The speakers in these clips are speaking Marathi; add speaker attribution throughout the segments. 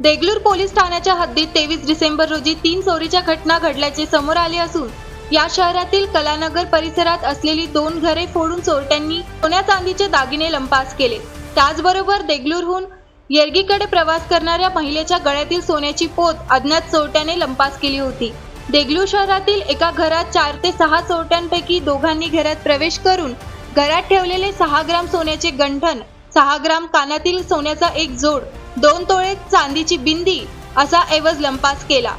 Speaker 1: देगलूर पोलीस ठाण्याच्या हद्दीत तेवीस डिसेंबर रोजी तीन चोरीच्या घटना घडल्याचे समोर आले असून या शहरातील कलानगर परिसरात असलेली दोन घरे फोडून चोरट्यांनी सोन्या चांदीचे दागिने लंपास केले. त्याचबरोबर देगलूरहून येरगीकडे प्रवास करणाऱ्या महिलेच्या गळ्यातील सोन्याची पोत अज्ञात चोरट्याने लंपास केली होती. देगलूर शहरातील एका घरात चार ते सहा चोरट्यांपैकी दोघांनी घरात प्रवेश करून घरात ठेवलेले सहा ग्राम सोन्याचे गंठन सहा ग्राम कानातील सोन्याचा एक जोड दोन तोळे चांदीची बिंदी असा ऐवज लंपास केला.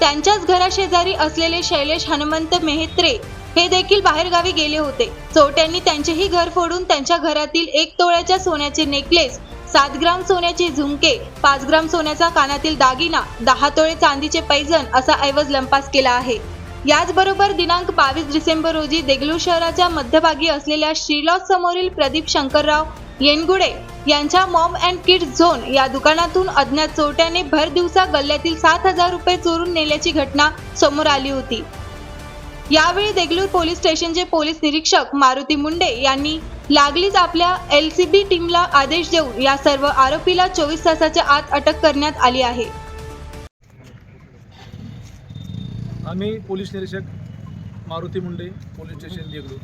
Speaker 1: त्यांच्याच घराशेजारी असलेले शैलेश हनुमंत मेहत्रे हे देखील बाहेरगावी गेले होते. चोरट्यांनी त्यांचेही घर फोडून त्यांच्या घरातील एक तोळ्याच्या सोन्याचे नेकलेस सात ग्राम सोन्याचे झुमके पाच ग्राम सोन्याचा कानातील दागिना दहा तोळे चांदीचे पैजण असा ऐवज लंपास केला आहे. याचबरोबर दिनांक बावीस डिसेंबर रोजी देगलूर शहराच्या मध्यभागी असलेल्या श्रीलॉज समोरील प्रदीप शंकरराव येनगुडे यांच्या मॉम अँड किड्स झोन या दुकानातून अज्ञात चोरट्याने भर दिवसा गल्ल्यातील सात हजार रुपये चोरून नेल्याची घटना समोर आली होती. यावेळी देगलूर पोलीस स्टेशनचे पोलीस निरीक्षक मारुती मुंडे यांनी लागलीच आपल्या एल सी बी टीमला आदेश देऊन या सर्व आरोपीला चोवीस तासाच्या आत अटक करण्यात आली आहे.
Speaker 2: आम्ही पोलीस निरीक्षक मारुती मुंडे पोलीस स्टेशन देगलूर.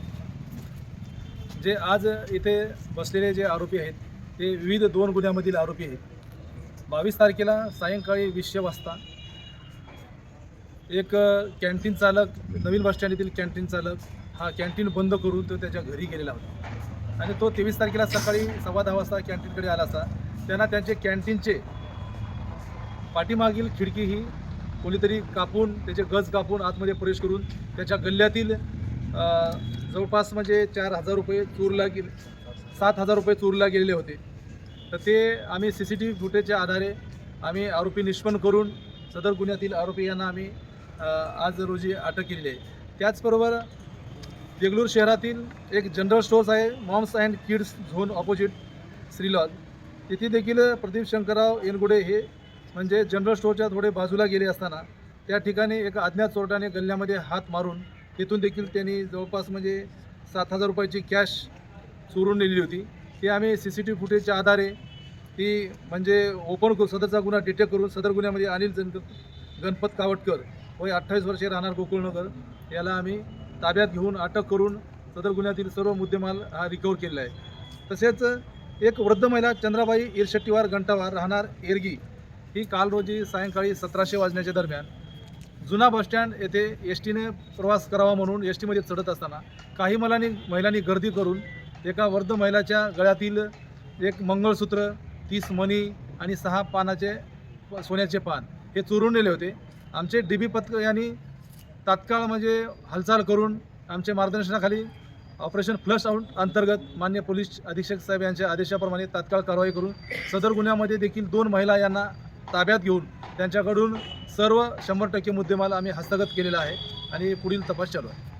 Speaker 2: जे आज इथे बसलेले जे आरोपी आहेत ते विविध दोन गुन्ह्यामधील आरोपी आहेत. बावीस तारखेला सायंकाळी वीसशे वाजता एक कॅन्टीन चालक नवीन बस स्टँड येथील कॅन्टीन चालक हा कॅन्टीन बंद करून तो त्याच्या घरी गेलेला होता. आणि तो तेवीस तारखेला सकाळी सव्वा दहा वाजता कॅन्टीनकडे आला असता. त्यांना त्यांचे कॅन्टीनचे पाठीमागील खिडकी ही कोणीतरी कापून त्याचे गज कापून आतमध्ये प्रवेश करून त्याच्या गल्ल्यातील जवळपास म्हणजे चार हजार रुपये चोरला गेले. सात हजार रुपये चोरीला गेलेले होते. तर ते आम्ही सी सी टी व्ही फुटेजच्या आधारे आम्ही आरोपी निष्पन्न करून सदर गुन्ह्यातील आरोपी यांना आम्ही आज रोजी अटक केलेली आहे. त्याचबरोबर देगलूर शहरातील एक जनरल स्टोअर्स आहे moms and kids zone opposite श्रीलॉज. तिथे देखील प्रदीप शंकरराव येनगुडे हे म्हणजे जनरल स्टोअरच्या थोडे बाजूला गेले असताना त्या ठिकाणी एका अज्ञात चोरट्याने गल्ल्यामध्ये हात मारून तिथून देखील त्यांनी जवळपास म्हणजे सात हजार रुपयाची कॅश चोरून नेलेली होती. ती आम्ही सी सी टी व्ही फुटेजच्या आधारे ती म्हणजे ओपन करून सदरचा गुन्हा डिटेक्ट करून सदर गुन्ह्यामध्ये अनिल जनक गणपत कावटकर वय अठ्ठावीस वर्षे राहणार गोकुळनगर याला आम्ही ताब्यात घेऊन अटक करून सदर गुन्ह्यातील सर्व मुद्देमाल हा रिकवर केलेला आहे. तसेच एक वृद्ध महिला चंद्राबाई इरशट्टीवार घंटावार राहणार एरगी ही काल रोजी सायंकाळी सतराशे वाजण्याच्या दरम्यान जुना बसस्टँड येथे एस टीने प्रवास करावा म्हणून एस टीमध्ये चढत असताना काही मुलांनी महिलांनी गर्दी करून एका वृद्ध महिलाच्या गळ्यातील एक मंगळसूत्र तीस मणी आणि सहा पानाचे सोन्याचे पान हे चोरून नेले होते. आमचे डी बी पथक यांनी तात्काळ म्हणजे हालचाल करून आमच्या मार्गदर्शनाखाली ऑपरेशन फ्लश आउट अंतर्गत मान्य पोलीस अधीक्षक साहेब यांच्या आदेशाप्रमाणे तात्काळ कारवाई करून सदर गुन्ह्यामध्ये देखील दोन महिला यांना ताब्यात घेऊन त्यांच्याकडून सर्व शंभर टक्के मुद्देमाल आम्ही हस्तगत केलेला आहे आणि पुढील तपास चालू आहे.